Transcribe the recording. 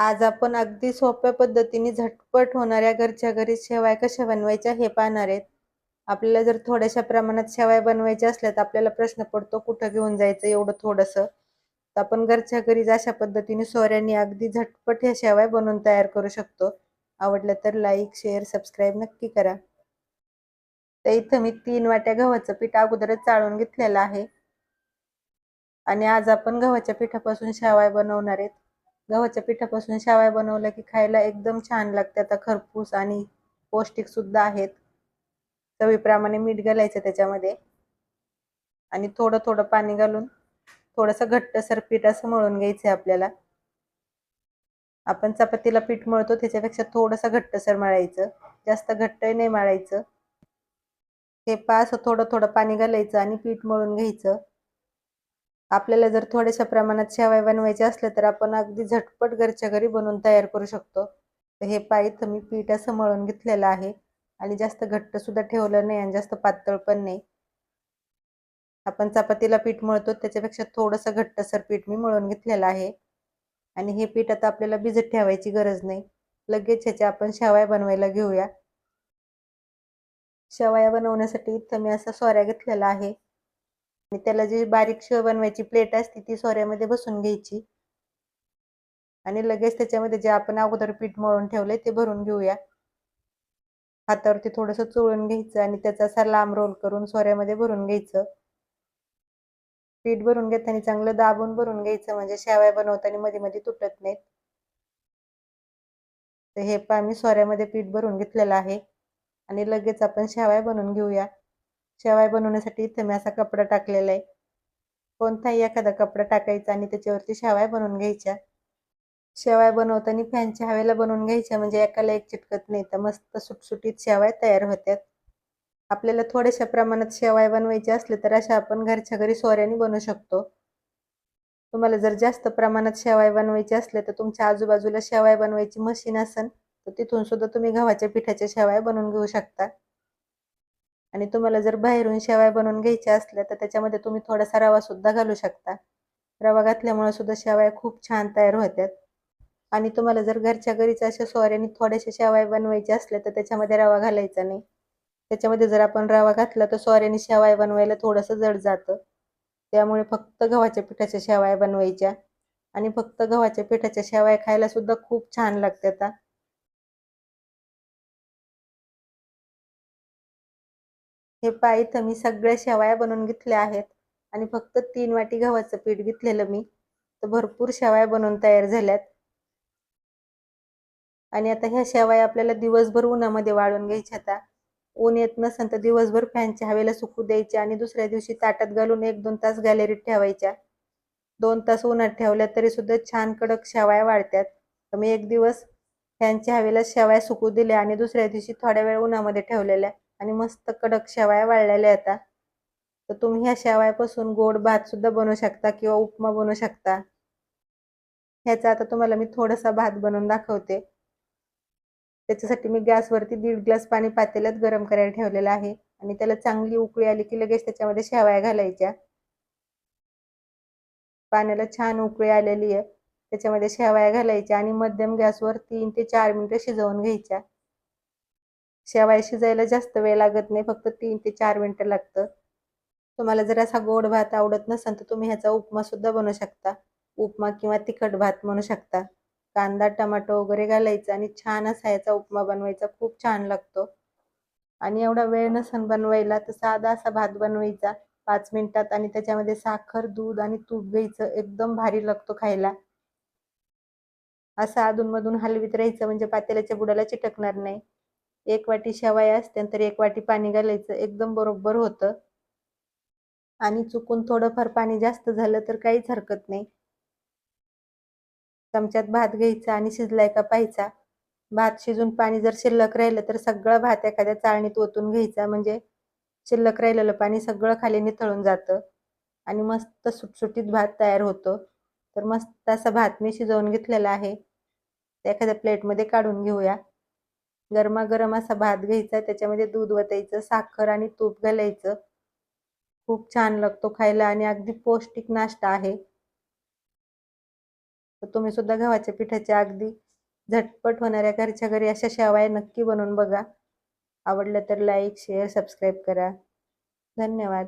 आज आपण अगदी सोप्या पद्धतीने झटपट होणाऱ्या घरच्या घरी शेवाय कशा बनवायच्या हे पाहणार आहेत. आपल्याला जर थोड्याशा प्रमाणात शेवाय बनवायच्या असल्या तर आपल्याला प्रश्न पडतो कुठं घेऊन जायचं एवढं थोडंसं? तर आपण घरच्या घरीच अशा पद्धतीने सोऱ्यांनी अगदी झटपट ह्या शेवाय बनवून तयार करू शकतो. आवडलं तर लाईक शेअर सबस्क्राईब नक्की करा. तर इथं मी तीन वाट्या गव्हाचं पीठ अगोदरच चाळून घेतलेलं आहे. आणि आज आपण गव्हाच्या पिठापासून शेवाय बनवणार आहेत. गव्हाच्या पिठापासून शेवाय बनवल्या की खायला एकदम छान लागते. आता खरपूस आणि पौष्टिक सुद्धा आहेत. चवीप्रमाणे मीठ घालायचं त्याच्यामध्ये. आणि थोडं थोडं पाणी घालून थोडंसं घट्टसर पीठ असं मळून घ्यायचं आहे आपल्याला. आपण चपातीला पीठ मळतो त्याच्यापेक्षा थोडंसं घट्टसर मळायचं. जास्त घट्ट नाही मळायचं. हे पास थोडं थोडं पाणी घालायचं आणि पीठ मळून घ्यायचं. आपल्याला जर थोड्याशा प्रमाणात शेवाय बनवायचे असले तर आपण अगदी झटपट घरच्या घरी बनवून तयार करू शकतो. तर हे पायथ मी पीठ असं मळून घेतलेलं आहे आणि जास्त घट्ट सुद्धा ठेवलं नाही आणि जास्त पातळ पण नाही. आपण चपातीला पीठ मळतो त्याच्यापेक्षा थोडंसं घट्टसर पीठ मी मळून घेतलेलं आहे. आणि हे पीठ आता आपल्याला भिजत ठेवायची गरज नाही. लगेच ह्याच्या आपण शेवाय बनवायला घेऊया. शेवाया बनवण्यासाठी इथं मी असा सोऱ्या घेतलेला आहे. आणि त्याला जी बारीक शिव बनवायची प्लेट असते ती सोऱ्यामध्ये बसून घ्यायची. आणि लगेच त्याच्यामध्ये जे आपण अगोदर पीठ मळून ठेवलंय ते भरून घेऊया. हातावरती थोडंसं चोळून घ्यायचं आणि त्याचा असा लांब रोल करून सोऱ्यामध्ये भरून घ्यायचं. पीठ भरून घेताना चांगलं दाबून भरून घ्यायचं म्हणजे शेवया बनवताना मध्ये मध्ये तुटत नाहीत. तर हे पण आम्ही सोऱ्यामध्ये पीठ भरून घेतलेलं आहे. आणि लगेच आपण शेवया बनवून घेऊया. शेवाय बनवण्यासाठी इथे मी असा कपडा टाकलेला आहे. कोणताही एखादा कपडा टाकायचा आणि त्याच्यावरती शेवाय बनवून घ्यायच्या. शेवाय बनवताना फॅनच्या हवेला बनवून घ्यायच्या म्हणजे एकाला एक चिटकत नाही तर मस्त सुटसुटीत शेवाय तयार होत्यात. आपल्याला थोड्याशा प्रमाणात शेवाय बनवायचे असले तर अशा आपण घरच्या घरी सोऱ्याने बनवू शकतो. तुम्हाला जर जास्त प्रमाणात शेवाय बनवायचे असले तर तुमच्या आजूबाजूला शेवाय बनवायची मशीन असेल तर तिथून सुद्धा तुम्ही गव्हाच्या पिठाच्या शेवाय बनवून घेऊ शकता. आणि तुम्हाला जर बाहेरून शेवाय बनवून घ्यायच्या असल्या तर त्याच्यामध्ये तुम्ही थोडासा रवा सुद्धा घालू शकता. रवा घातल्यामुळे सुद्धा शेवाय खूप छान तयार होत्यात आणि तुम्हाला जर घरच्या घरीच अशा सोऱ्याने थोड्याशा शेवाय बनवायच्या असल्या तर त्याच्यामध्ये रवा घालायचा नाही. त्याच्यामध्ये जर आपण रवा घातला तर सोऱ्याने शेवाय बनवायला थोडंसं जड जातं. त्यामुळे फक्त गव्हाच्या पिठाच्या शेवाय बनवायच्या. आणि फक्त गव्हाच्या पिठाच्या शेवाय खायला सुद्धा खूप छान लागतात हे पहा इथं मी सगळ्या शेवया बनवून घेतल्या आहेत. आणि फक्त तीन वाटी गव्हाचं पीठ घेतलेलं मी. तर भरपूर शेवया बनवून तयार झाल्यात. आणि आता ह्या शेवया आपल्याला दिवसभर उन्हामध्ये वाळून घ्यायच्या आता. ऊन येत नसेल तर दिवसभर फॅनच्या हवेला सुकू द्यायच्या आणि दुसऱ्या दिवशी ताटात घालून एक दोन तास गॅलरीत ठेवायच्या. दोन तास उन्हात ठेवल्या तरी सुद्धा छान कडक शेवया वाढतात तर मी एक दिवस फॅनच्या हवेला शेवया सुकू दिल्या आणि दुसऱ्या दिवशी थोड्या वेळ उन्हामध्ये ठेवलेल्या. आणि मस्त कडक शेवाया वाळलेल्या आता तर तुम्ही ह्या शेवायापासून गोड भात सुद्धा बनवू शकता किंवा उपमा बनवू शकता. ह्याचा आता तुम्हाला मी थोडासा भात बनवून दाखवते. त्याच्यासाठी मी गॅसवरती दीड ग्लास पाणी पातेल्यात गरम करायला ठेवलेलं आहे. आणि त्याला चांगली उकळी आली की लगेच त्याच्यामध्ये शेवया घालायच्या. पाण्याला छान उकळी आलेली आहे. त्याच्यामध्ये शेवाया घालायच्या आणि मध्यम गॅसवर तीन ते चार मिनिटं शिजवून घ्यायच्या. शेवाय शिजायला जास्त वेळ लागत नाही फक्त तीन ते चार मिनिटं लागतं. तुम्हाला जर असा गोड भात आवडत नसेल तर तुम्ही ह्याचा उपमा सुद्धा बनवू शकता. उपमा किंवा तिखट भात म्हणू शकता. कांदा टमाटो वगैरे घालायचा आणि छान असा याचा उपमा बनवायचा खूप छान लागतो. आणि एवढा वेळ नसन बनवायला तर साधा असा भात बनवायचा पाच मिनिटात आणि त्याच्यामध्ये साखर दूध आणि तूप घ्यायचं एकदम भारी लागतो खायला. असं अधूनमधून हलवीत राहायचं म्हणजे पातेल्याच्या बुडाला चिटकणार नाही. एक वाटी शेवया असते तर एक वाटी पाणी घालायचं एकदम बरोबर होतं. आणि चुकून थोडंफार पाणी जास्त झालं तर काहीच हरकत नाही. चमच्यात भात घ्यायचा आणि शिजलाय का पाहायचा. भात शिजून पाणी जर शिल्लक राहिलं तर सगळा भात एखाद्या चाळणीत ओतून घ्यायचा म्हणजे शिल्लक राहिलेलं पाणी सगळं खाली निथळून जातं. आणि मस्त सुटसुटीत भात तयार होतो. तर मस्त असा भात मी शिजवून घेतलेला आहे. एखाद्या प्लेटमध्ये काढून घेऊया. गरमागरम असा भात घ्यायचा त्याच्यामध्ये दूध वतायचं साखर आणि तूप घालायचं. खूप छान लागतो खायला आणि अगदी पौष्टिक नाश्ता आहे. तर तुम्ही सुद्धा गव्हाच्या पिठाच्या अगदी झटपट होणाऱ्या घरच्या घरी अशा शेवाय नक्की बनवून बघा. आवडलं तर लाईक शेअर सबस्क्राईब करा. धन्यवाद.